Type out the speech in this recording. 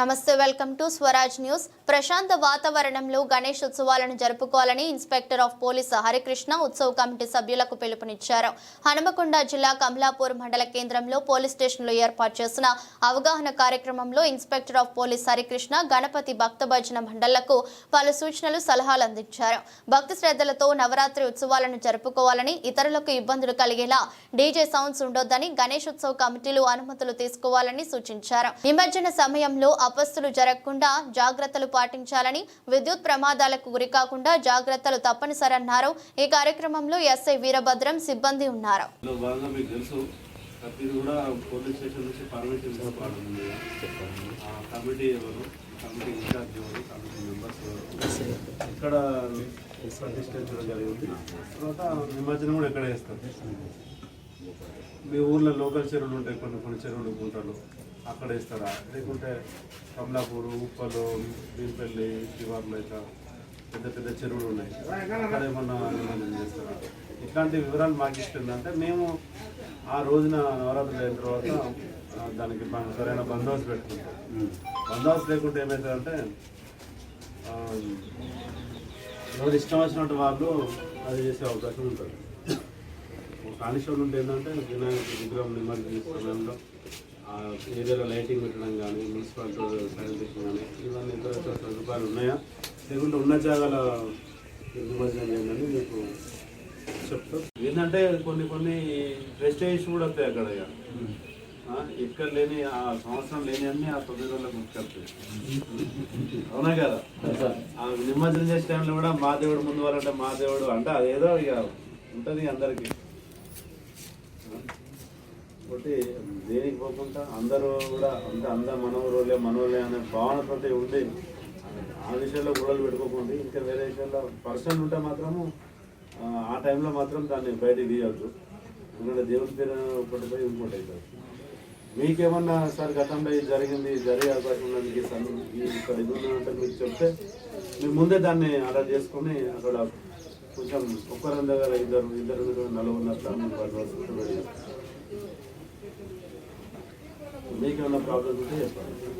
నమస్తే welcome to Swaraj news. ప్రశాంత వాతావరణంలో గణేష్ ఉత్సవాలను జరుపుకోవాలని ఇన్స్పెక్టర్ ఆఫ్ పోలీస్ హరికృష్ణ ఉత్సవ కమిటీ సభ్యులకు పిలుపునిచ్చారు. హనుమకొండ జిల్లా కమలాపూర్ మండల కేంద్రంలో పోలీస్ స్టేషన్లో ఏర్పాటు చేసిన అవగాహన కార్యక్రమంలో inspector of police Harikrishna Ganapati భక్త భజన మండళ్ళకు పలు సూచనలు సలహాలు అందించారు. భక్తి శ్రద్ధలతో నవరాత్రి ఉత్సవాలను జరుపుకోవాలని ఇతరులకు ఇబ్బందులు కలిగేలా డీజే సౌండ్స్ ఉండొద్దని గణేష్ ఉత్సవ కమిటీలు అనుమతులు తీసుకోవాలని సూచించారు. నిమజ్జన సమయంలో అపస్సులు జరగకుండా జాగ్రత్తలు పాటించాలని విద్యుత్ ప్రమాదాలకు గురికాకుండా జాగ్రత్తలు తప్పనిసరన్నారు ఈ కార్యక్రమంలో ఎస్ఐ వీరభద్రం సిబ్బంది ఉన్నారు. ప్రతిది కూడా పోలీస్ స్టేషన్ నుంచి పర్మిషన్ కమిటీ ఎవరు? కమిటీ ఇన్ఛార్జ్ ఎవరు? కమిటీ మెంబర్స్ ఎవరు? ఇక్కడ ప్రతిష్ఠించడం జరిగింది? తర్వాత నిమజ్జనం కూడా ఎక్కడ వేస్తారు మీ ఊర్లో లోకల్ చెరువులు ఉంటాయి కొన్ని కొన్ని చెరువులు గుంటలు. అక్కడ ఇస్తారా లేకుంటే కమలాపూర్ ఉప్పలు భీంపల్లి శివార్లు ఇట్లా పెద్ద పెద్ద చెరువులు ఉన్నాయి. అక్కడ ఏమన్నా నిమజ్జనం చేస్తారా? ఇట్లాంటి వివరాలు మాకు ఇస్తుందంటే మేము ఆ రోజున నవరాత్రులు అయిన తర్వాత దానికి సరైన బందోబస్తు పెట్టుకుంటాం. బందోబస్తు లేకుంటే ఏమవుతుందంటే ఎవరు ఇష్టం వచ్చినట్టు వాళ్ళు అది చేసే అవకాశం ఉంటుంది. ఒక ఉంటే ఏంటంటే వినాయక విగ్రహం నిమజ్జనం చేసే సమయంలో ఏరియాలో లైటింగ్ పెట్టడం కానీ మున్సిపాలిటీ శానిటేషన్ కానీ ఇవన్నీ ఇతర సదుపాయాలు ఉన్నాయా? లేకుంటే ఉన్న జాగాల నిమజ్జనం చేయాలని మీకు చెప్తాం. ఏంటంటే కొన్ని కొన్ని ప్రెస్టేజ్ కూడా వస్తాయి అక్కడ ఇక్కడ లేని ఆ సంవత్సరం లేని అన్ని ఆ తొమ్మిది రోజులకు గుర్తుకొస్తాయి. అవునా కదా? ఆ నిమజ్జనం చేసే టైంలో కూడా మా దేవుడు ముందు వాళ్ళంటే మా దేవుడు అంటే అదేదో ఇక ఉంటుంది అందరికి. కాబట్టి దేనికి పోకుండా అందరూ కూడా అంత అంద మనవరోలే మనోలే అనే భావనతోటి ఉండి ఆ విషయంలో గొడవలు పెట్టుకోకుండా. ఇంకా వేరే విషయాల్లో పర్సన్ ఉంటే మాత్రము ఆ, టైంలో మాత్రం దాన్ని బయటికి తీయవద్దు ఎందుకంటే దేవుడి పేరు ఒకటి పోయి ఇంకోటి అవుతుంది మీకేమన్నా సార్ గతంలో ఇది జరిగింది జరిగే అవకాశం ఉన్నది ఈ సన్ ఇక్కడ ఇది ఉన్నదంటే మీకు చెప్తే మీరు ముందే దాన్ని అలర్ట్ చేసుకొని అక్కడ కొంచెం ఒక్కరి దగ్గర ఇద్దరు ఇద్దరు దగ్గర నలుగురు అట్లా రోజులు పట్టుకోవాల్సి మీకేమన్నా ప్రాబ్లమ్స్ ఉంటే చెప్పండి